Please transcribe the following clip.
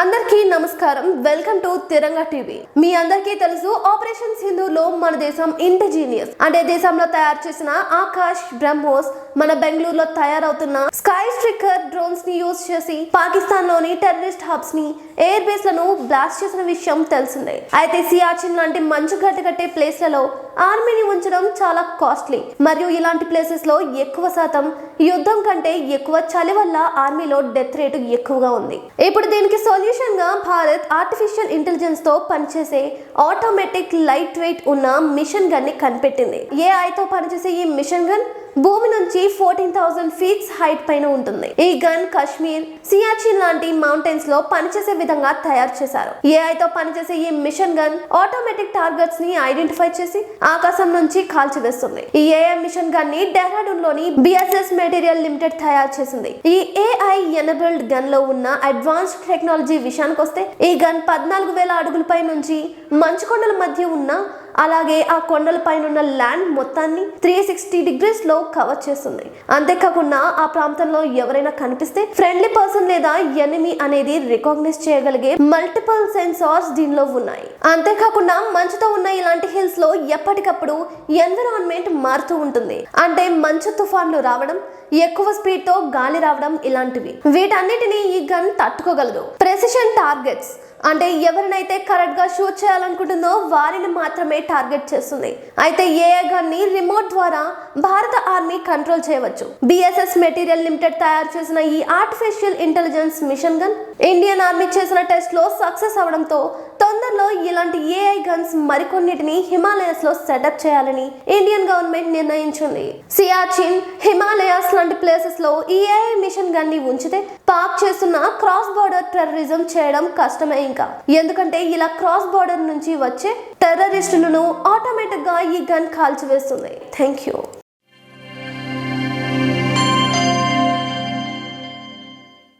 అందరికీ నమస్కారం. Welcome to Tiranga TV. మీ అందరికీ తెలుసు ఆపరేషన్ సింధూర్ మన దేశం ఇంటజీనియస్ అంటే దేశంలో తయారు చేసిన ఆకాష్ బ్రహ్మోస్ మన బెంగళూరులో తయారవుతున్న స్కై స్ట్రిక్కర్ డ్రోన్స్ని యూజ్ చేసి పాకిస్తాన్లోని టెర్రరిస్ట్ హబ్స్ని ఎయిర్ బేస్లను బ్లాస్ట్ చేసిన విషయం తెలిసిందే. అయితే సియాచిన్ లాంటి మంచు గడ్డ కట్టే ప్లేస్లలో ఆర్మీని ఉంచడం చాలా కాస్ట్లీ. మరియు ఇలాంటి ప్లేసెస్లో ఎక్కువ శాతం యుద్ధం కంటే ఎక్కువ చలి వల్ల ఆర్మీలో డెత్ రేటు ఎక్కువగా ఉంది. ఇప్పుడు దీనికి సొల్యూషన్గా భారత్ ఆర్టిఫిషియల్ ఇంటెలిజెన్స్తో పనిచేసే ఆటోమేటిక్ లైట్ వెయిట్ ఉన్న మిషన్ గన్ని కనిపెట్టింది. ఏ తో పనిచేసే ఈ మిషన్ గన్ భూమి నుంచి ఫోర్టీన్ థౌసండ్ ఫీట్స్ హైట్ పైన ఉంటుంది. ఈ గన్ కశ్మీర్ సియాచిన్ లాంటి మౌంటైన్స్లో పనిచేసే విధంగా తయారు చేశారు. ఏఐతో తో పనిచేసే ఈ మిషన్ గన్ ఆటోమేటిక్ టార్గెట్స్ని ఐడెంటిఫై చేసి ఆకాశం నుంచి కాల్చివేస్తుంది. ఈ ఏఐ మిషన్ గన్ని డెహ్రాడూన్లోని బిఎస్ఎస్ మెటీరియల్ లిమిటెడ్ తయారు చేసింది. ఈ ఏఐ ఎనబిల్డ్ గన్లో ఉన్న అడ్వాన్స్డ్ టెక్నాలజీ విషయానికి వస్తే ఈ గన్ పద్నాలుగు వేల అడుగులపై నుంచి మంచుకొండల మధ్య ఉన్న అలాగే ఆ కొండలపైన ఉన్న ల్యాండ్ మొత్తాన్ని త్రీ సిక్స్టీ డిగ్రీస్లో కవర్ చేస్తుంది. అంతేకాకుండా ఆ ప్రాంతంలో ఎవరైనా కనిపిస్తే ఫ్రెండ్లీ పర్సన్ లేదా ఎనిమి అనేది రికగ్నైజ్ చేయగలిగే మల్టిపుల్ సెన్సార్స్ దీనిలో ఉన్నాయి. అంతేకాకుండా మంచుతో ఉన్న ఇలాంటి హిల్స్లో ఎప్పటికప్పుడు ఎన్విరాన్మెంట్ మారుతూ ఉంటుంది. అంటే మంచు తుఫాన్లు రావడం ఎక్కువ స్పీడ్తో గాలి రావడం ఇలాంటివి. వీటన్నిటిని ఈ గన్ తట్టుకోగలదు. ప్రెసిషన్ టార్గెట్స్ అంటే ఎవరినైతే కరెక్ట్గా షూట్ చేయాలనుకుంటుందో వారిని మాత్రమే టార్గెట్ చేస్తుంది. అయితే ఏఏ గన్ని రిమోట్ ద్వారా భారత ఆర్మీ కంట్రోల్ చేయవచ్చు. బిఎస్ఎస్ మెటీరియల్ లిమిటెడ్ తయారు చేసిన ఈ artificial intelligence mission gun Indian army చేసిన టెస్ట్లో సక్సెస్ అవడంతో తొందరలో ఇలాంటి ఏఐ గన్స్ మరికొన్నిటిని హిమాలయస్లో సెటప్ చేయాలని ఇండియన్ గవర్నమెంట్ నిర్ణయించింది. సియాచిన్ హిమాలయాస్ లాంటి ప్లేసెస్లో ఈ ఏఐ మిషన్ గన్ని ఉంచితే పాక్ చేస్తున్న క్రాస్ బోర్డర్ టెర్రరిజం చేయడం కష్టమే ఇంకా. ఎందుకంటే ఇలా క్రాస్ బోర్డర్ నుంచి వచ్చే టెర్రరిస్టులను ఆటోమేటిక్గా ఈ గన్ కాల్చివేస్తుంది. Thank you